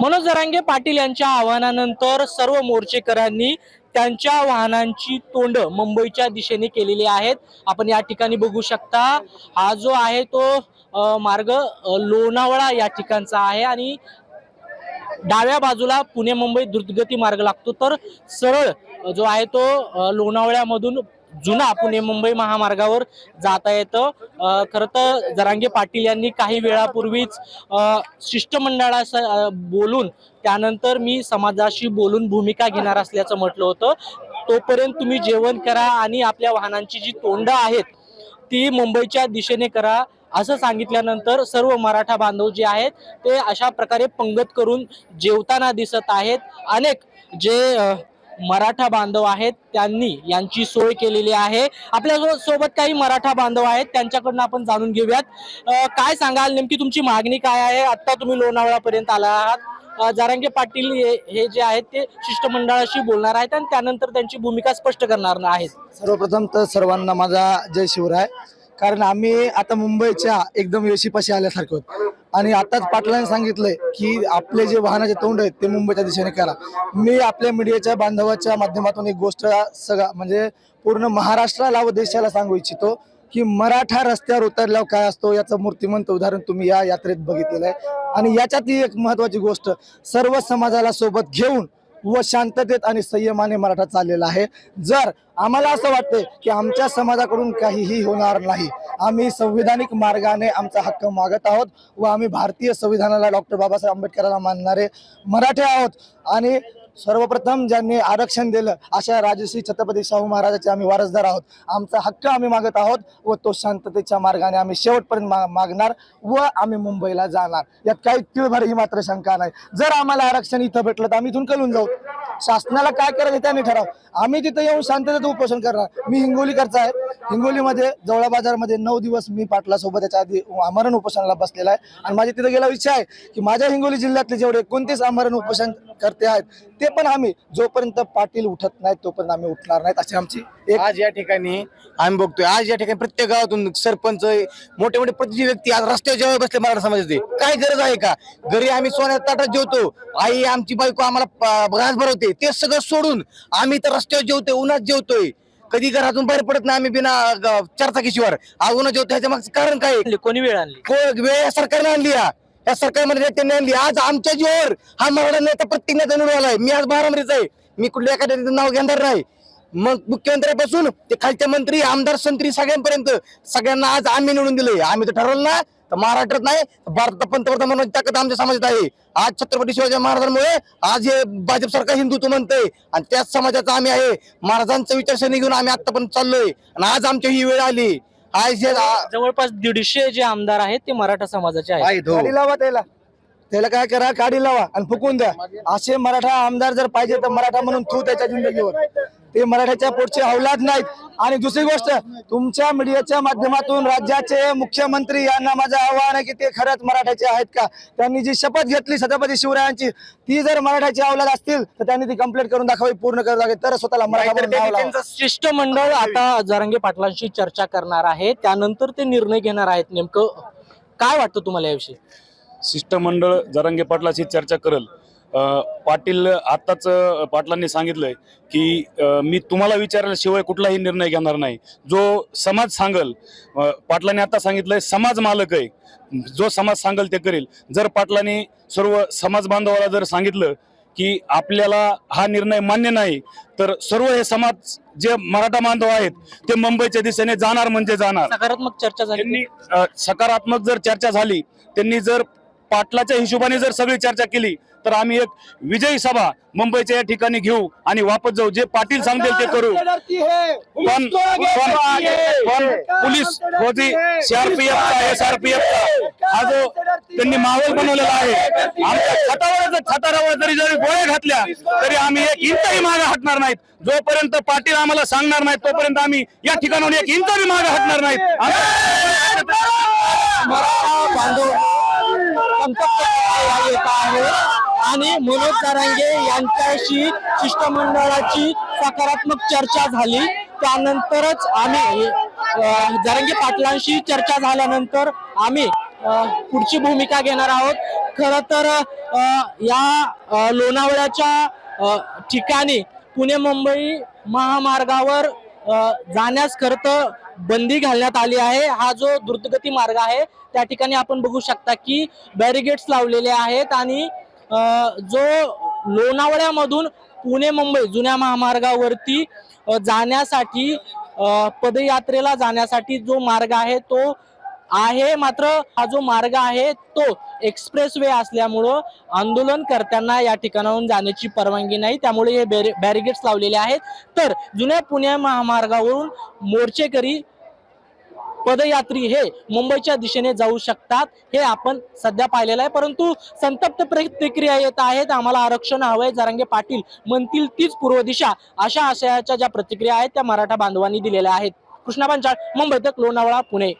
मनोज जरांगे पाटील यांच्या आवाहनानंतर सर्व मोर्चेकरांनी त्यांच्या वाहनांची तोंड मुंबईच्या दिशेने केलेली आहेत. आपण या ठिकाणी बघू शकता हा जो आहे तो मार्ग लोणावळा या ठिकाणचा आहे आणि डाव्या बाजूला पुणे मुंबई द्रुतगती मार्ग लागतो. तर सरळ जो आहे तो लोणावळ्यामधून जुना पुणे मुंबई महामार्गावर जाता येतं. खरं तर जरांगे पाटील यांनी काही वेळापूर्वीच अ, शिष्टमंडळास बोलून त्यानंतर मी समाजाशी बोलून भूमिका घेणार असल्याचं म्हटलं होतं. तोपर्यंत तुम्ही जेवण करा आणि आपल्या वाहनांची जी तोंड आहेत ती मुंबईच्या दिशेने करा असं सांगितल्यानंतर सर्व मराठा बांधव जे आहेत ते अशा प्रकारे पंगत करून जेवताना दिसत आहेत. अनेक जे मराठा बांधव आहेत त्यांनी यांची सोय केलेली आहे. आपल्यासोबत काही मराठा बांधव आहेत त्यांच्याकडनं आपण जाणून घेऊयात. काय सांगाल नेमकी तुमची मागणी काय आहे? आता तुम्ही लोणावळापर्यंत आला आहात. जारांगे पाटील हे हे जे आहेत ते शिष्टमंडळाशी बोलणार आहेत आणि त्यानंतर त्यांची भूमिका स्पष्ट करणार आहेत. सर्वप्रथम तर सर्वांना माझा जय शिवराय. कारण आम्ही आता मुंबईच्या एकदम यशीपाशी आल्यासारखं आहोत. आणि आताच पाटलांनी सांगितलंय की आपले जे वाहनाचे तोंड आहेत ते मुंबईच्या दिशेने करा. मी आपल्या मीडियाच्या बांधवाच्या माध्यमातून एक गोष्ट सगळा म्हणजे पूर्ण महाराष्ट्राला व देशाला सांगू इच्छितो की मराठा रस्त्यावर उतरल्यावर काय असतो याचं मूर्तिमंत उदाहरण तुम्ही या यात्रेत बघितलेलं आहे. आणि याच्यातली एक महत्वाची गोष्ट सर्व समाजाला सोबत घेऊन व शांततेत आणि संयमाने मराठा चाललेला आहे. जर आम्हाला असं वाटतंय की आमच्या समाजाकडून काहीही होणार नाही आम्ही संविधानिक मार्गाने आमचा हक्क मागत आहोत व आम्ही भारतीय संविधानाला डॉक्टर बाबासाहेब आंबेडकरांना मानणारे मराठे आहोत आणि सर्वप्रथम ज्यांनी आरक्षण दिलं अशा राजश्री छत्रपती शाहू महाराजाचे आम्ही वारसदार आहोत. आमचा हक्क आम्ही मागत आहोत व तो शांततेच्या मार्गाने आम्ही शेवटपर्यंत मा- मागणार व आम्ही मुंबईला जाणार. यात काही तिळभर ही मात्र शंका नाही. जर आम्हाला आरक्षण इथं भेटलं तर आम्ही इथून कळून जाऊ. शासनाला काय करायचं त्यांनी ठराव. आम्ही तिथं येऊन शांततेचं उपोषण करणार. मी हिंगोलीकरचा आहे. हिंगोलीमध्ये जवळा बाजारमध्ये नऊ दिवस मी पाटलासोबत त्याच्या आधी आमरण उपोषणाला बसलेला आहे. आणि माझी तिथे गेला इच्छा आहे की माझ्या हिंगोली जिल्ह्यातले जेवढे एकोणतीस आमरण उपोषण करते आहेत ते पण आम्ही जोपर्यंत पाटील उठत नाहीत तोपर्यंत आम्ही उठणार नाहीत अशी आमची एक आज या ठिकाणी आम्ही बघतोय. आज या ठिकाणी प्रत्येक गावातून सरपंच मोठे मोठे प्रतिनिधी व्यक्ती आज रस्त्यावर जेव्हा बसले मराठा समाजाचे. काय गरज आहे का? घरी आम्ही सोन्यात ताटात जेवतो. आई आमची बायको आम्हाला घास भरवते. ते सगळं सोडून आम्ही तर रस्त्यावर जेवतोय उन्हात जेवतोय. कधी घरातून बाहेर पडत नाही आम्ही बिना चारचाकीशिवार. आज उन्हात जेवतो ह्याच्या मागचं कारण काय? कोणी वेळ आणली? को- वेळ या सरकारने आणली या. या सरकारमध्ये नेत्यांनी आणली. आज आमच्या जीवावर हा मराठा नेता प्रत्येक नेता निवडून आलाय मी आज बारामतीचा आहे. मी कुठल्या एखाद्या नाव घेणार नाही. मग मुख्यमंत्र्यापासून ते खालच्या मंत्री आमदार संत्री सगळ्यांपर्यंत सगळ्यांना आज आम्ही निवडून दिलंय. आम्ही तर ठरवलं ना तर महाराष्ट्रात नाही तर भारतात पंतप्रधान म्हणून ताकद आमच्या समाजात आहे. आज छत्रपती शिवाजी महाराजांमुळे आज हे भाजप सरकार हिंदुत्व म्हणतंय. आणि त्याच समाजाचा आम्ही आहे. महाराजांचं विचारसरणी घेऊन आम्ही आतापर्यंत चाललोय. आणि आज आमची ही वेळ आली. आज हे जवळपास दीडशे जे आमदार आहेत ते मराठा समाजाचे आहेत. हो. गाडी लावा त्याला. त्याला काय करा गाडी लावा आणि फुकून द्या. असे मराठा आमदार जर पाहिजे तर मराठा म्हणून तू त्याच्या जिंदगीवर ते मराठ्याच्या पोटचे अवलाद नाहीत. आणि दुसरी गोष्ट तुमच्या मीडियाच्या माध्यमातून राज्याचे मुख्यमंत्री यांना माझं आव्हान आहे की ते खरंच मराठ्याचे आहेत का? त्यांनी जी शपथ घेतली छत्रपती शिवरायांची ती जर मराठ्याची अवलाद असतील तर त्यांनी ती कंप्लीट करून दाखवावी पूर्ण करावी लागेल. तर स्वतःला मराठा शिष्टमंडळ आता जरांगे पाटलांशी चर्चा करणार आहे. त्यानंतर ते निर्णय घेणार आहेत नेमकं. काय वाटतं तुम्हाला याविषयी? शिष्टमंडळ जरांगे पाटलाशी चर्चा करल. पाटील आत्ताच पाटलांनी सांगितलंय की मी तुम्हाला विचारल्याशिवाय कुठलाही निर्णय घेणार नाही. जो समाज सांगल पाटलांनी आता सांगितलंय समाज मालक आहे. जो समाज सांगल ते करेल. जर पाटलांनी सर्व समाज बांधवाला जर सांगितलं की आपल्याला हा निर्णय मान्य नाही तर सर्व हे समाज जे मराठा बांधव आहेत ते मुंबईच्या दिशेने जाणार म्हणजे जाणार. सकारात्मक चर्चा झाली. सकारात्मक जर चर्चा झाली त्यांनी जर पाटलाच्या हिशोबाने जर सगळी चर्चा केली तर आम्ही एक विजयी सभा मुंबईच्या या ठिकाणी घेऊ आणि वापस जाऊ. जे पाटील सांगतील ते करू. पण पण पोलीस फौजी सीआरपीएफ एसआरपीएफ हा जो त्यांनी माहोल बनवलेला आहे. आमच्या छतावर छतारावर जरी जरी गोळ्या घातल्या तरी आम्ही एक इंचही मागे हटणार नाहीत. जोपर्यंत पाटील आम्हाला सांगणार नाहीत तोपर्यंत आम्ही या ठिकाणाहून एक इंचही मागे हटणार नाहीत. येत आहे. आणि मनोज जरांगे यांच्याशी शिष्टमंडळाची सकारात्मक चर्चा झाली. त्यानंतरच आम्ही जरंगे पाटलांशी चर्चा झाल्यानंतर आम्ही पुढची भूमिका घेणार आहोत. खर तर या लोणावळ्याच्या ठिकाणी पुणे मुंबई महामार्गावर जाण्यास खरं तर बंदी घालण्यात आली आहे. हा जो द्रुतगती मार्ग आहे त्या ठिकाणी आपण बघू शकता की बॅरिगेट्स लावलेले आहेत आणि जो लोणावळ्यामधून पुणे मुंबई जुन्या महामार्गावरती जाण्यासाठी पदयात्रेला जाण्यासाठी जो मार्ग आहे तो आहे मात्र हा जो मार्ग आहे तो एक्सप्रेस वे असल्यामुळं आंदोलनकर्त्यांना या ठिकाणाहून जाण्याची परवानगी नाही. त्यामुळे हे बॅरि बॅरिगेट्स लावलेले आहेत. तर जुन्या पुणे महामार्गावरून मोर्चेकरी पदयात्री हे मुंबईच्या दिशेने जाऊ शकतात हे आपण सध्या पाहिलेलं आहे. परंतु संतप्त प्रतिक्रिया येत आहेत. आम्हाला आरक्षण हवंय. जरांगे पाटील म्हणतील तीच पूर्व दिशा. अशा आशयाच्या ज्या प्रतिक्रिया आहेत त्या मराठा बांधवांनी दिलेल्या आहेत. कृष्णा पंचाळ मुंबई तक लोणावळा पुणे.